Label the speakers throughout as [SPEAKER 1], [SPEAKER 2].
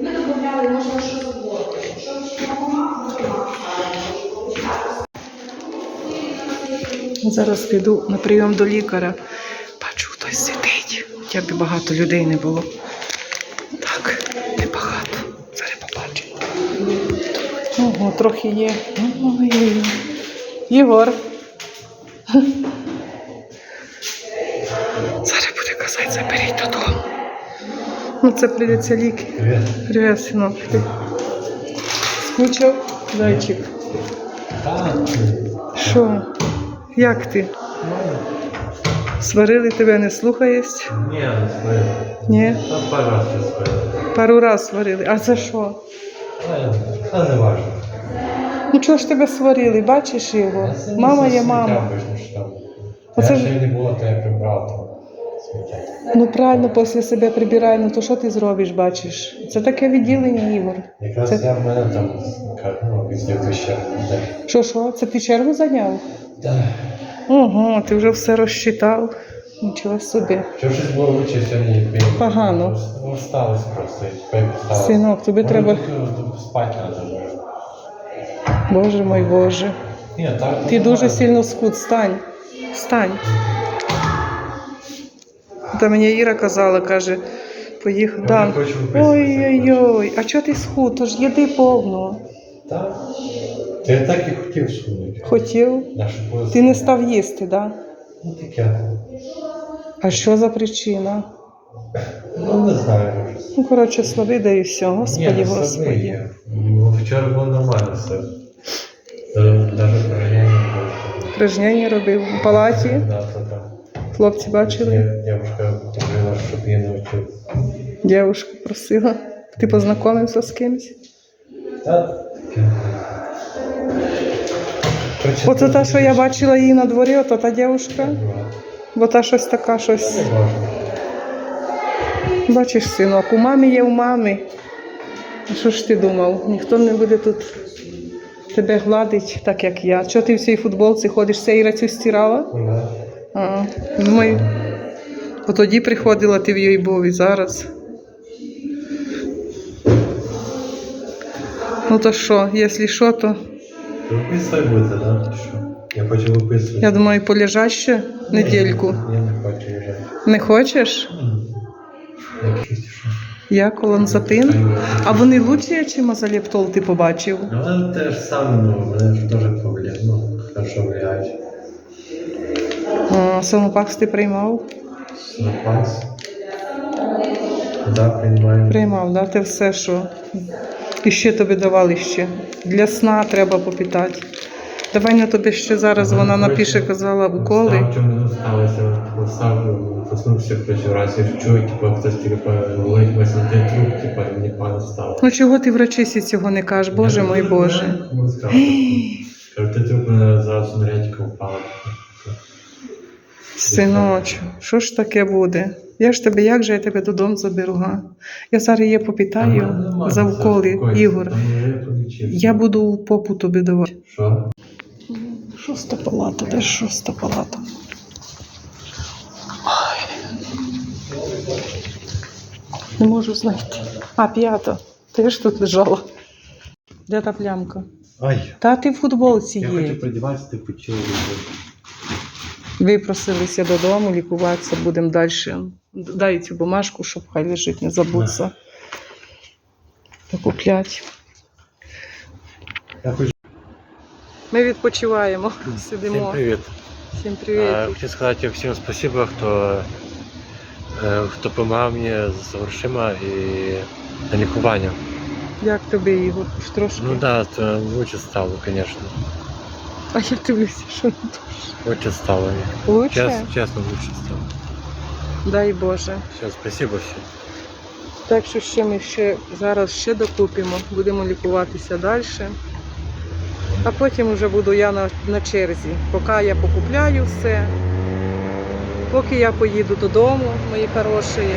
[SPEAKER 1] Ми домовляли, можна що завгодно. Що допомагав, допомагав.
[SPEAKER 2] Зараз піду на прийом до лікаря. Бачу, хтось сидить. Як би багато людей не було. Так, небагато. Зараз побачимо. Ого, трохи є. Ой. Єгор. Зараз буде казати, заберіть додому. Ну, це прийдеться ліки.
[SPEAKER 3] Привет.
[SPEAKER 2] Привіт, синок. Скучав? Зайчик. Що? Як ти? Сварили тебе не слухаєш?
[SPEAKER 3] Ні, не свою.
[SPEAKER 2] Ні?
[SPEAKER 3] Та пожалуйста, свою.
[SPEAKER 2] Пару раз сварили. А за що?
[SPEAKER 3] Та не важно.
[SPEAKER 2] Ну чого ж тебе сварили? Бачиш його? Мама є мама. Оце ж-
[SPEAKER 3] не було, то я прибрав.
[SPEAKER 2] Ну правильно, після себе прибирай, ну то що ти зробиш, бачиш? Це таке відділення, Ігор.
[SPEAKER 3] Якраз
[SPEAKER 2] Це-
[SPEAKER 3] я в мене там ну, везде ще.
[SPEAKER 2] Що, що? Це ти чергу зайняв?
[SPEAKER 3] Так.
[SPEAKER 2] Ого, ти вже все розчитав. Нічого собі.
[SPEAKER 3] Що щось було лучше сьогодні,
[SPEAKER 2] Погано.
[SPEAKER 3] Ну, Усталость просто.
[SPEAKER 2] Синок, тобі
[SPEAKER 3] Може,
[SPEAKER 2] треба.
[SPEAKER 3] тут спати треба.
[SPEAKER 2] Боже мой Боже.
[SPEAKER 3] Ні, так.
[SPEAKER 2] Ти дуже
[SPEAKER 3] нормально.
[SPEAKER 2] сильно схуд. Встань. Встань. Та мені Іра казала, каже, поїхав.
[SPEAKER 3] Виписуватися.
[SPEAKER 2] Ой-ой-ой, а чого ти схуд? Тож їди повно.
[SPEAKER 3] Так. Я так і хотів сунути.
[SPEAKER 2] Хотів. Ти не став їсти, так? Да?
[SPEAKER 3] Ну таке.
[SPEAKER 2] А що за причина?
[SPEAKER 3] Ну не знаю.
[SPEAKER 2] Ну, коротше, слави да і все. Господі,
[SPEAKER 3] Ні, ну,
[SPEAKER 2] Господі.
[SPEAKER 3] Ну, Вчора було нормально все. Навіть порожняння було.
[SPEAKER 2] Упражнення робив у палаті.
[SPEAKER 3] Да, да, да.
[SPEAKER 2] Хлопці бачили.
[SPEAKER 3] Дівчинка попросила, щоб я навчив.
[SPEAKER 2] Дівушка просила. Ти познайомився з кимось?
[SPEAKER 3] Та таке.
[SPEAKER 2] Оце та, що я бачила її на дворі, ото та дівушка. Бо та щось така, щось. Бачиш, синок, у мамі є у мами. А що ж ти думав? Ніхто не буде тут тебе гладить, так як я. Чого ти в цій футболці ходиш? Це Іра цю стирала? А, думаю, тоді приходила ти в Йойбові, зараз. Ну то що, якщо що, то
[SPEAKER 3] Виписувати будете, да? Що? Я хочу виписувати.
[SPEAKER 2] я думаю, полежать ще недільку.
[SPEAKER 3] Я не хочу їжджати.
[SPEAKER 2] Не хочеш? Я колонзапин. А вони лучші, чи мазалептол ти побачив?
[SPEAKER 3] Ну, але те ж саме, ну, мене ж теж повлияє. Ну, хорошо влияють.
[SPEAKER 2] Самопакс ти приймав?
[SPEAKER 3] Снапас. Да, приймаємо.
[SPEAKER 2] Приймав, да? Ти все, що. І ще тобі давали ще. Для сна треба попитати. Давай на тобі ще зараз вона
[SPEAKER 3] коротше,
[SPEAKER 2] напише, казала уколи.
[SPEAKER 3] Став, чому не сталося? Став, проснувся коротше, раз я чую, типу, хтось типу, ось на той труп, типу, і мені погано стало.
[SPEAKER 2] Ну чого ти врачисі цього не кажеш? Боже
[SPEAKER 3] Я
[SPEAKER 2] мой Боже.
[SPEAKER 3] ти труп мене зараз енергетика впала.
[SPEAKER 2] Синочу, що ж таке буде? Я ж тебе, як же я тебе додому заберу? Га? Я зараз її попитаю за
[SPEAKER 3] все,
[SPEAKER 2] уколи, Ігор. Я буду у попу тобі давати.
[SPEAKER 3] Що?
[SPEAKER 2] Шоста палата, де шоста палата? Не можу знайти. А, п'ята. Ти ж тут лежала. Де та плямка?
[SPEAKER 3] Ай,
[SPEAKER 2] Та ти в футболці
[SPEAKER 3] я
[SPEAKER 2] є.
[SPEAKER 3] хочу продіватися, ти почув.
[SPEAKER 2] Випросилися додому, лікуватися, будемо далі. Дай цю бумажку, щоб хай лежить, не забудься. Покуплять. Ми відпочиваємо,
[SPEAKER 3] Всім привіт.
[SPEAKER 2] Всім привіт.
[SPEAKER 3] Хочу сказати всім спасибо, хто, е, хто допомагав мені з грошима і на лікування.
[SPEAKER 2] Як тобі, Ігор? Трошки.
[SPEAKER 3] Ну да, то лучше стало, конечно.
[SPEAKER 2] А я дивлюся, що не дуже.
[SPEAKER 3] Лучше стало.
[SPEAKER 2] Лучше?
[SPEAKER 3] Чесно, чесно, лучше стало.
[SPEAKER 2] Дай Боже.
[SPEAKER 3] Все, спасибо всім.
[SPEAKER 2] Так що ще ми ще зараз ще докупимо, будемо лікуватися далі. А потім вже буду я на, на черзі. Поки я покупляю все, поки я поїду додому, мої хороші.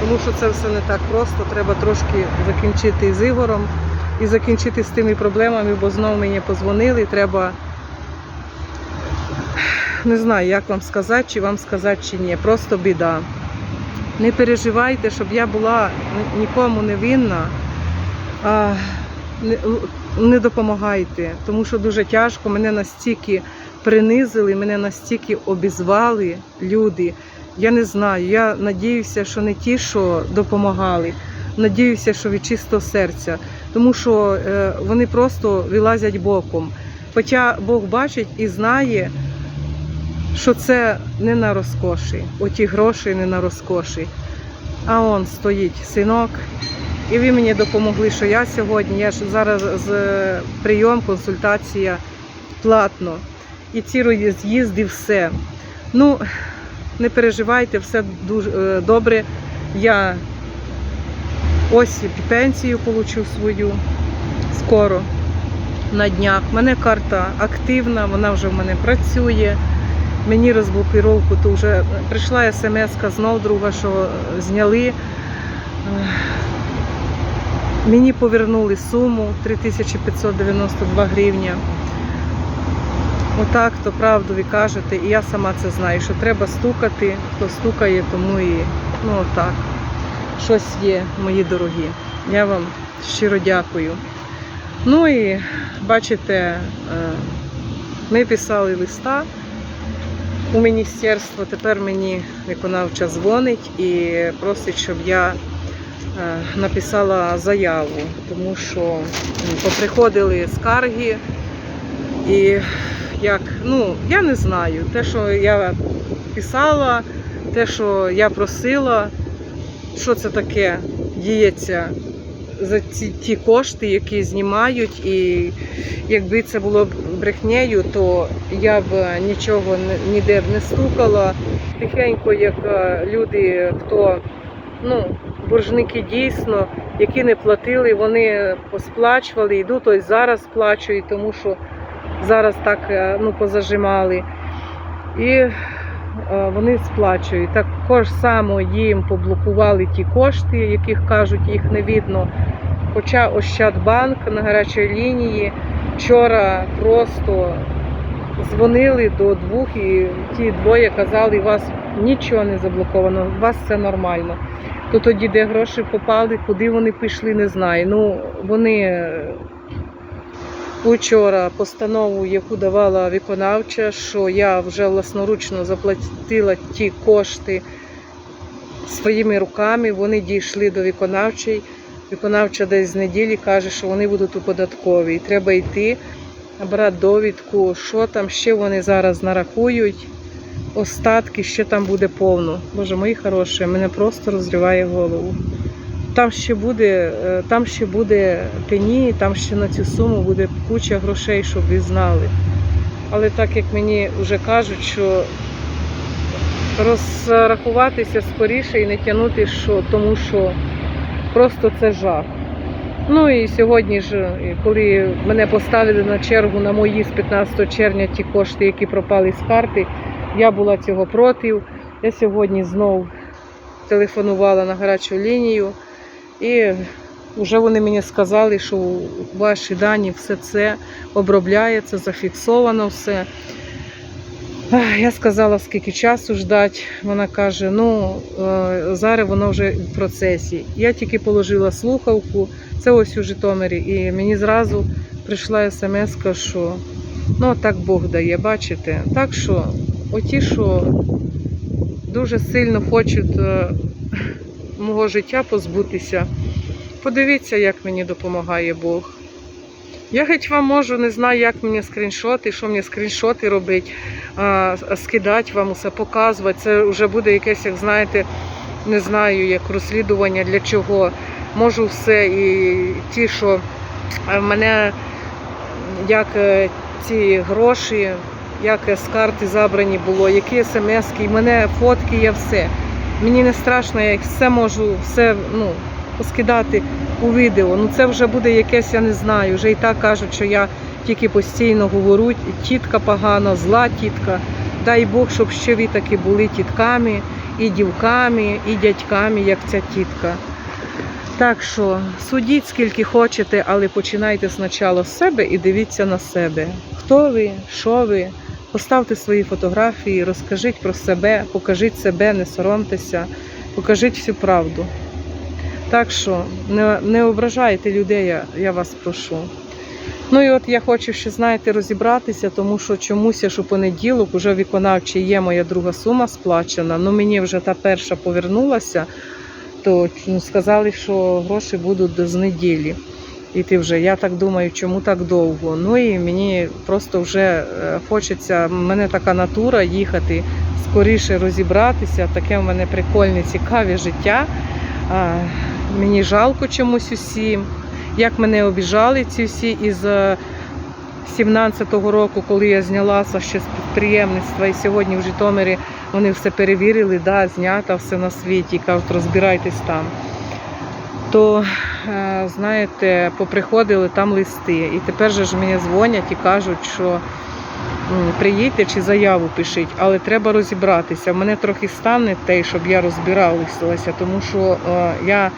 [SPEAKER 2] Тому що це все не так просто. Треба трошки закінчити з Ігорем і закінчити з тими проблемами, бо знову мені позвонили. Треба не знаю, як вам сказати, чи вам сказати, чи ні. Просто біда. Не переживайте, щоб я була нікому не винна. А, не, допомагайте, тому що дуже тяжко. Мене настільки принизили, мене настільки обізвали люди. Я не знаю. Я надіюся, що не ті, що допомагали, надіюся, що від чистого серця, тому що е, вони просто вилазять боком. Хоча Бог бачить і знає, що це не на розкоші, оті гроші не на розкоші. А он стоїть синок, і ви мені допомогли, що я сьогодні, я ж зараз з е, прийом, консультація платно. І ці роз'їзди, все. Ну, не переживайте, все дуже е, добре. Я ось пенсію получу свою скоро на днях. У мене карта активна, вона вже в мене працює. Мені розблокировку, то вже прийшла смс знов друга, що зняли. Мені повернули суму 3592 гривня. Отак, то правду ви кажете, і я сама це знаю, що треба стукати, хто стукає, тому і ну отак. Щось є, мої дорогі. Я вам щиро дякую. Ну і бачите, е, ми писали листа у міністерство. Тепер мені виконавча дзвонить і просить, щоб я е, написала заяву, тому що поприходили скарги і як, ну, я не знаю, те, що я писала, те, що я просила, що це таке діється за ці ті кошти, які знімають, і якби це було б брехнею, то я б нічого ніде б не стукала. Тихенько, як е, люди, хто ну, боржники дійсно, які не платили, вони посплачували, йдуть, ось зараз сплачують, тому що зараз так е, ну, позажимали. І вони сплачують. Також само їм поблокували ті кошти, яких кажуть, їх не видно. Хоча Ощадбанк на гарячій лінії вчора просто дзвонили до двох, і ті двоє казали, у вас нічого не заблоковано, у вас все нормально. То тоді, де гроші попали, куди вони пішли, не знаю. Ну, вони е, Учора постанову, яку давала виконавча, що я вже власноручно заплатила ті кошти своїми руками, вони дійшли до виконавчої. Виконавча десь з неділі каже, що вони будуть у податковій. Треба йти, брати довідку, що там ще вони зараз нарахують. Остатки ще там буде повно. Боже, мої хороші, мене просто розриває голову. Там ще буде, е, там ще буде пені, там ще на цю суму буде куча грошей, щоб ви знали. Але так як мені вже кажуть, що розрахуватися скоріше і не тягнути, що, тому що просто це жах. Ну і сьогодні ж, коли мене поставили на чергу на мої з 15 червня ті кошти, які пропали з карти, я була цього проти. Я сьогодні знов телефонувала на гарячу лінію. І вже вони мені сказали, що ваші дані все це обробляється, зафіксовано все. Я сказала, скільки часу ждати. Вона каже, ну е, зараз воно вже в процесі. Я тільки положила слухавку, це ось у Житомирі, і мені зразу прийшла смс, що ну так Бог дає, бачите. Так що оті, що дуже сильно хочуть е, мого життя позбутися. Подивіться, як мені допомагає Бог. Я геть вам можу, не знаю, як мені скріншоти, що мені скріншоти робити, скидати вам усе, показувати. Це вже буде якесь, як знаєте, не знаю, як розслідування для чого. Можу все. І ті, що в мене як е, ці гроші, як з карти забрані було, які смс-ки, і мене фотки, є все. Мені не страшно, я все можу все ну, поскидати у відео. Ну це вже буде якесь, я не знаю. Вже і так кажуть, що я тільки постійно говорю, тітка погана, зла тітка. Дай Бог, щоб ще ви таки були тітками, і дівками, і дядьками, як ця тітка. Так що судіть скільки хочете, але починайте спочатку з себе і дивіться на себе. Хто ви, що ви, Поставте свої фотографії, розкажіть про себе, покажіть себе, не соромтеся. покажіть всю правду. Так що не, не ображайте людей, я, я вас прошу. Ну і от я хочу ще, знаєте, розібратися, тому що чомусь, аж у понеділок уже виконавчий є моя друга сума сплачена. Ну мені вже та перша повернулася, то ну, сказали, що гроші будуть з неділі. Іти вже. Я так думаю, чому так довго. Ну і мені просто вже е, хочеться, в мене така натура їхати, скоріше розібратися. Таке в мене прикольне, цікаве життя. Мені жалко чомусь усім. Як мене обіжали ці всі із е, 17-го року, коли я знялася ще з підприємництва, і сьогодні в Житомирі вони все перевірили, да, знято все на світі, кажуть, розбирайтесь там. То, е, знаєте, поприходили там листи. І тепер же ж мені дзвонять і кажуть, що приїдьте чи заяву пишіть, але треба розібратися. Мене трохи стане те, щоб я розбиралася, тому що е, я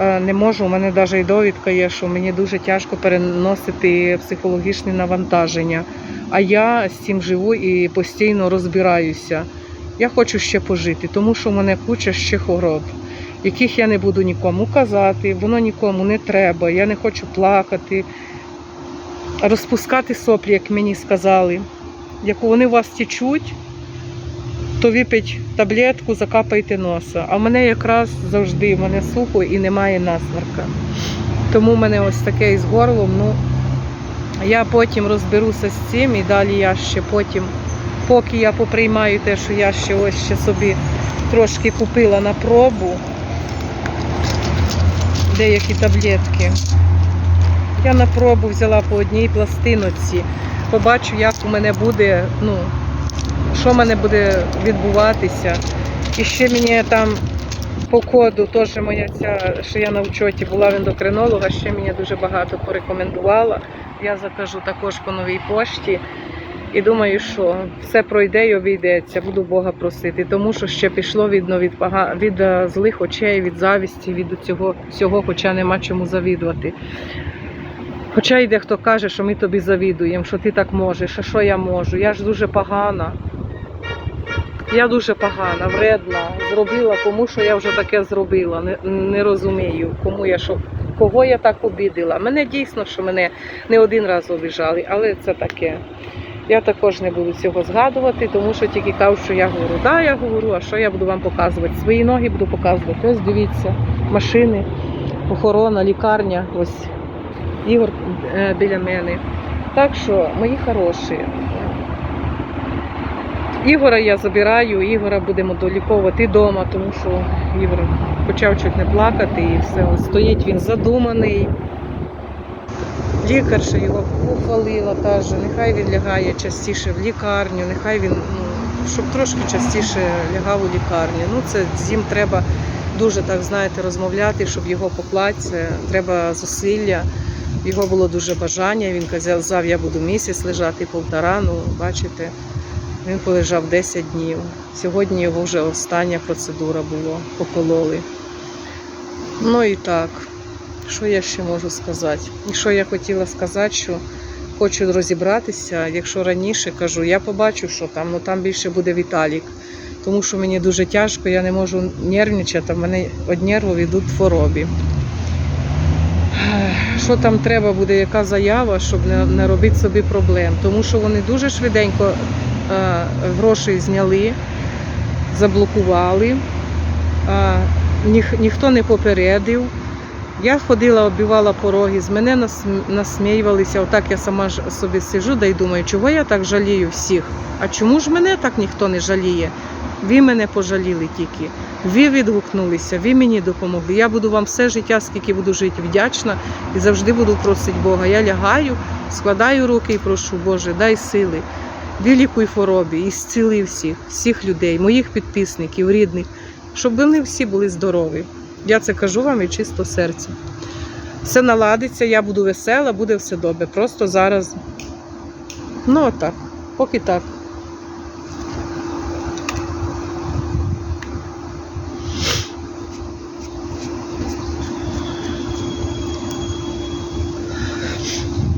[SPEAKER 2] е, не можу, у мене навіть і довідка є, що мені дуже тяжко переносити психологічні навантаження. А я з цим живу і постійно розбираюся. Я хочу ще пожити, тому що в мене куча ще хвороб, яких я не буду нікому казати, воно нікому не треба. Я не хочу плакати, розпускати соплі, як мені сказали. Як вони вас течуть, то випить таблетку, закапайте носа. А в мене якраз завжди в мене сухо і немає насморка. Тому в мене ось таке із горлом. Ну, я потім розберуся з цим і далі я ще потім, поки я поприймаю те, що я ще ось ще собі трошки купила на пробу деякі таблетки. Я на пробу взяла по одній пластиноці. Побачу, як у мене буде, ну, що в мене буде відбуватися. І ще мені там по коду теж моя ця, що я на учоті була в ендокринолога, ще мені дуже багато порекомендувала. Я закажу також по новій пошті. І думаю, що все пройде і обійдеться, буду Бога просити, тому що ще пішло видно від, пога... від е, злих очей, від завісті, від цього всього, хоча нема чому завідувати. Хоча йде хто каже, що ми тобі завідуємо, що ти так можеш, а що я можу? Я ж дуже погана. Я дуже погана, вредна. Зробила, кому що я вже таке зробила. Не, не розумію, кому я що, кого я так обідала. Мене дійсно, що мене не один раз обіжали, але це таке. Я також не буду цього згадувати, тому що тільки кажуть, що я говорю. Да, я говорю, а що я буду вам показувати? Свої ноги буду показувати. Ось дивіться, машини, охорона, лікарня. Ось Ігор е, біля мене. Так що, мої хороші. Ігора я забираю, Ігора будемо доліковувати вдома, тому що Ігор почав чуть не плакати і все. Стоїть він задуманий. Лікарша його похвалила, каже, нехай він лягає частіше в лікарню, нехай він, ну, щоб трошки частіше лягав у лікарню. Ну, це з ним треба дуже так, знаєте, розмовляти, щоб його поклати. Це треба зусилля. Його було дуже бажання. Він казав, я буду місяць лежати, півтора. Ну, бачите, він полежав 10 днів. Сьогодні його вже остання процедура була, покололи. Ну і так. Що я ще можу сказати? І що я хотіла сказати, що хочу розібратися. Якщо раніше кажу, я побачу, що там, ну там більше буде Віталік. Тому що мені дуже тяжко, я не можу нервничати, в мене від нервів йдуть хвороби. Що там треба буде, яка заява, щоб не, не робити собі проблем. Тому що вони дуже швиденько е, гроші зняли, заблокували, е, ніх, ніхто не попередив. Я ходила, оббивала пороги, з мене насміювалися. Отак я сама ж собі сижу да й думаю, чого я так жалію всіх? А чому ж мене так ніхто не жаліє? Ви мене пожаліли тільки. Ви відгукнулися, ви мені допомогли. Я буду вам все життя, скільки буду жити, вдячна і завжди буду просити Бога. Я лягаю, складаю руки і прошу, Боже, дай сили. Вилікуй хворобі і зціли всіх, всіх людей, моїх підписників, рідних, щоб вони всі були здорові. Я це кажу вам і чисто серця. Все наладиться, я буду весела, буде все добре. Просто зараз. Ну, отак, поки так.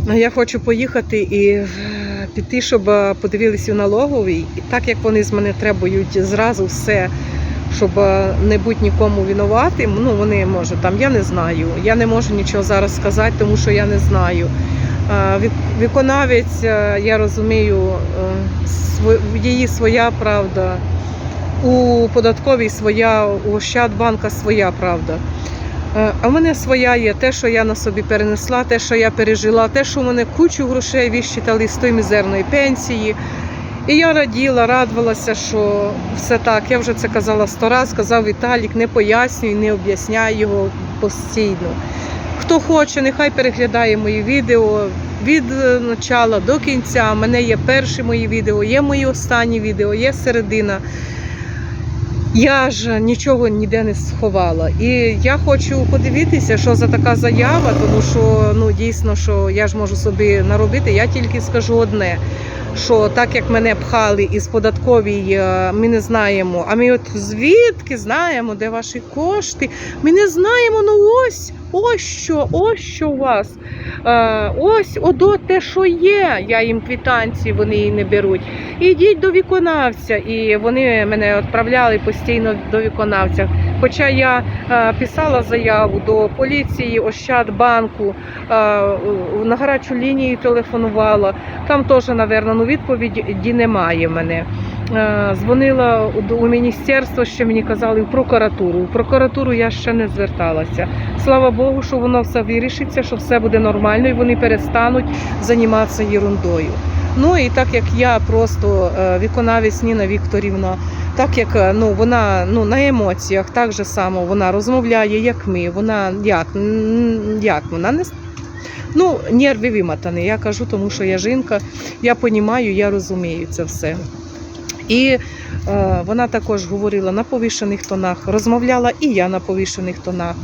[SPEAKER 2] Ну, Я хочу поїхати і е, піти, щоб е, подивилися в налоговій. І так як вони з мене требують зразу все, щоб е, не бути нікому винуватим. Ну, вони може там, я не знаю. Я не можу нічого зараз сказати, тому що я не знаю. Е, Виконавець, е, я розумію, її своя правда. У податковій своя, у Ощадбанка своя правда. А в мене своя є те, що я на собі перенесла, те, що я пережила, те, що в мене кучу грошей відщитали з тої мізерної пенсії. І я раділа, радувалася, що все так. Я вже це казала сто раз, казав Віталік, не пояснюй, не об'ясняй його постійно. Хто хоче, нехай переглядає мої відео від початку начала до кінця. У мене є перші мої відео, є мої останні відео, є середина. Я ж нічого ніде не сховала. І я хочу подивитися, що за така заява, тому що ну дійсно, що я ж можу собі наробити. Я тільки скажу одне. Що так як мене пхали із податковій, е, ми не знаємо. А ми от звідки знаємо, де ваші кошти? Ми не знаємо. Ну ось, ось що, ось що у вас. Е, ось одо те, що є. Я їм квитанції, вони її не беруть. Ідіть до виконавця. І вони мене відправляли постійно до виконавця. Хоча я е, писала заяву до поліції Ощадбанку, е, на гарячу лінію телефонувала. Там теж, напевно, ну, відповіді немає в мене. Е, Дзвонила у- міністерство, ще мені казали в прокуратуру. В прокуратуру я ще не зверталася. Слава Богу, що воно все вирішиться, що все буде нормально і вони перестануть займатися ерундою. Ну і так як я просто е, виконавець Ніна Вікторівна, так як е, ну вона ну на емоціях так же само вона розмовляє, як ми. Вона як, як вона не ну, нерви вимотані. Я кажу, тому що я жінка, я розумію, я розумію це все. І е, вона також говорила на повішених тонах, розмовляла і я на повішених тонах.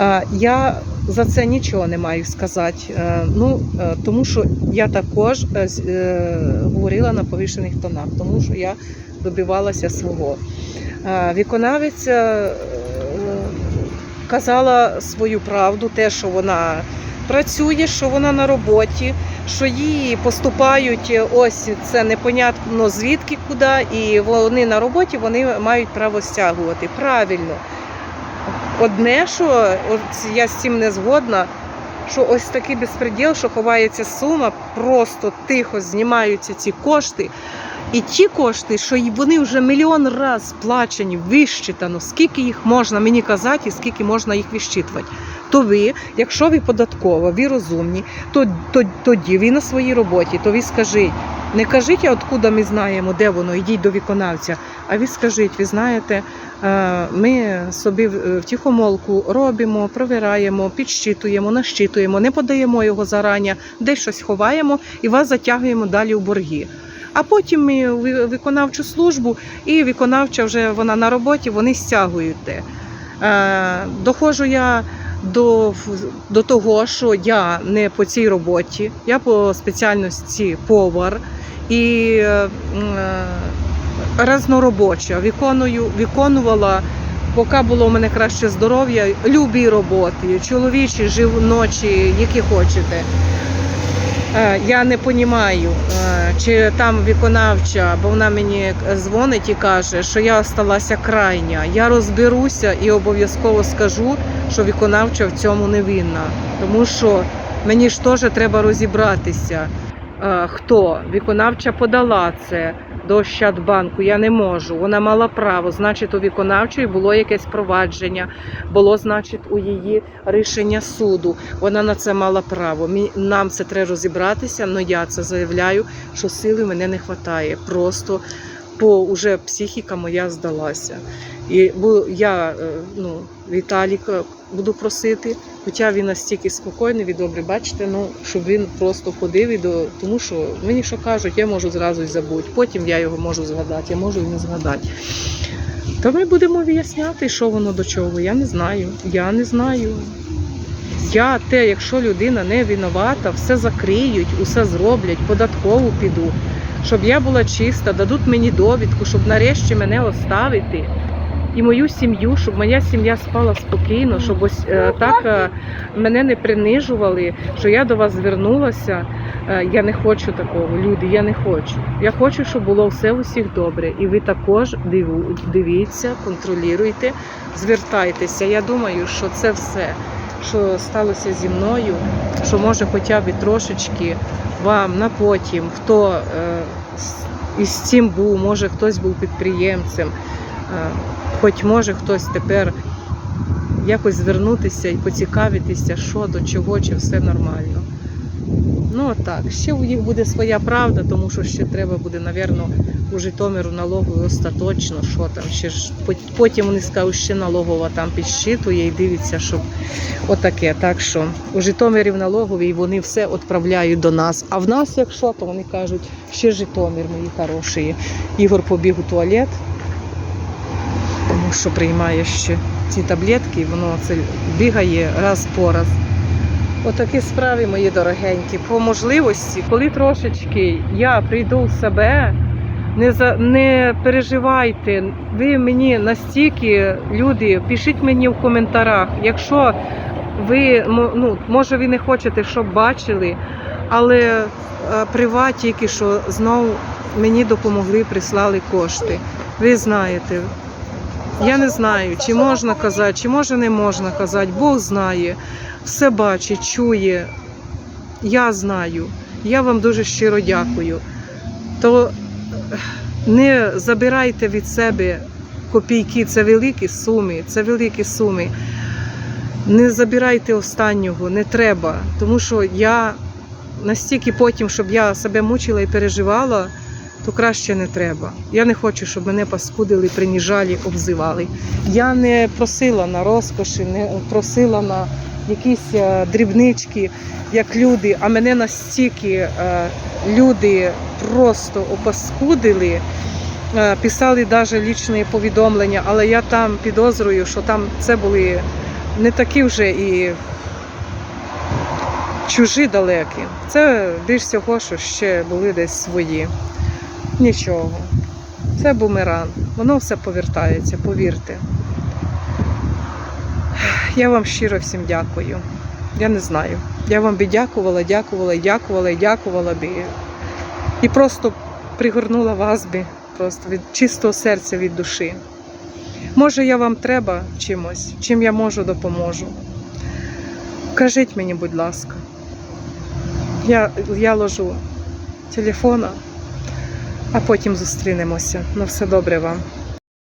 [SPEAKER 2] Е, я за це нічого не маю сказати. Е, ну, е, тому що я також е, е, говорила на повішених тонах, тому що я добивалася свого. Е, виконавець е, казала свою правду, те, що вона працює, що вона на роботі, що їй поступають е, ось це непонятно звідки куди, і вони на роботі вони мають право стягувати. Правильно. Одне, що от я з цим не згодна, що ось такий безпреділ, що ховається сума, просто тихо знімаються ці кошти. І ті кошти, що вони вже мільйон раз сплачені, вищитано, скільки їх можна мені казати, і скільки можна їх вищитувати. То ви, якщо ви податкова, ви розумні, то, то тоді ви на своїй роботі, то ви скажіть, не кажіть, откуда ми знаємо, де воно, йдіть до виконавця. А ви скажіть, ви знаєте, е, ми собі в в тихомолку робимо, провираємо, підщитуємо, нащитуємо, не подаємо його зарані, десь щось ховаємо і вас затягуємо далі у борги. А потім ми виконавчу службу, і виконавча вже вона на роботі, вони стягують те. Е, доходжу я до, до того, що я не по цій роботі, я по спеціальності повар і е, разноробоча. Виконую, виконувала, поки було у мене краще здоров'я, любі роботи, чоловічі, жіночі, які хочете. Е, Я не розумію, чи там виконавча, бо вона мені дзвонить і каже, що я осталася крайня. Я розберуся і обов'язково скажу, що виконавча в цьому не винна. Тому що мені ж теж треба розібратися, е, хто виконавча подала це до Ощадбанку. Я не можу. Вона мала право. Значить, у виконавчої було якесь провадження, було, значить, у її рішення суду. Вона на це мала право. Нам це треба розібратися, але я це заявляю, що сили мене не вистачає. Просто по уже психіка моя здалася. І я е, ну, Віталіка буду просити, хоча він настільки спокійний і добрий, бачите, ну щоб він просто ходив і до тому, що мені що кажуть, я можу зразу й забути. Потім я його можу згадати, я можу і не згадати. Та ми будемо виясняти, що воно до чого. Я не знаю. Я не знаю. Я те, якщо людина не винувата, все закриють, усе зроблять, податкову піду, щоб я була чиста, дадуть мені довідку, щоб нарешті мене оставити. І мою сім'ю, щоб моя сім'я спала спокійно, щоб ось е, так е, мене не принижували, що я до вас звернулася. Е, Я не хочу такого, люди. Я не хочу. Я хочу, щоб було все у всіх добре. І ви також диву- дивіться, контролюйте, звертайтеся. Я думаю, що це все, що сталося зі мною, що може хоча б і трошечки вам на потім, хто з- із цим був, може хтось був підприємцем, хоч може хтось тепер якось звернутися і поцікавитися, що до чого, чи все нормально. Ну так, ще у їх буде своя правда, тому що ще треба буде, напевно, у Житомиру налогові остаточно, що там ще ж потім вони скажуть, ще налогова там підсчитує і дивиться, щоб отаке. Так що у Житомирі в налоговій вони все відправляють до нас. А в нас, якщо, то вони кажуть, ще Житомир, мої хороші. Ігор побіг у туалет, тому що приймає ще ці таблетки, і воно це бігає раз по раз. Отакі справи, мої дорогенькі. По можливості, коли трошечки я прийду в себе, не, за, не переживайте. Ви мені настільки, люди, пишіть мені в коментарях, якщо ви ну, може ви не хочете, щоб бачили, але е, приват тільки що знову мені допомогли, прислали кошти. Ви знаєте. Я не знаю, чи можна казати, чи може не можна казати. Бог знає, все бачить, чує. Я знаю. Я вам дуже щиро дякую. То е, не забирайте від себе копійки, це великі суми, це великі суми. Не забирайте останнього, не треба. Тому що я настільки потім, щоб я себе мучила і переживала, то краще не треба. Я не хочу, щоб мене паскудили, приніжали, обзивали. Я не просила на розкоші, не просила на якісь е, дрібнички, як люди, а мене настільки е, люди просто опаскудили. е, Писали навіть лічні повідомлення, але я там підозрюю, що там це були не такі вже і чужі далекі. Це більш всього, що ще були десь свої. Нічого. Це бумеранг. Воно все повертається, повірте. Я вам щиро всім дякую. Я не знаю. Я вам би дякувала, дякувала, дякувала, дякувала би. І просто пригорнула вас би просто від чистого серця, від душі. Може, я вам треба чимось, чим я можу, допоможу. Кажіть мені, будь ласка. Я, я ложу телефона, а потім зустрінемося. На все добре вам.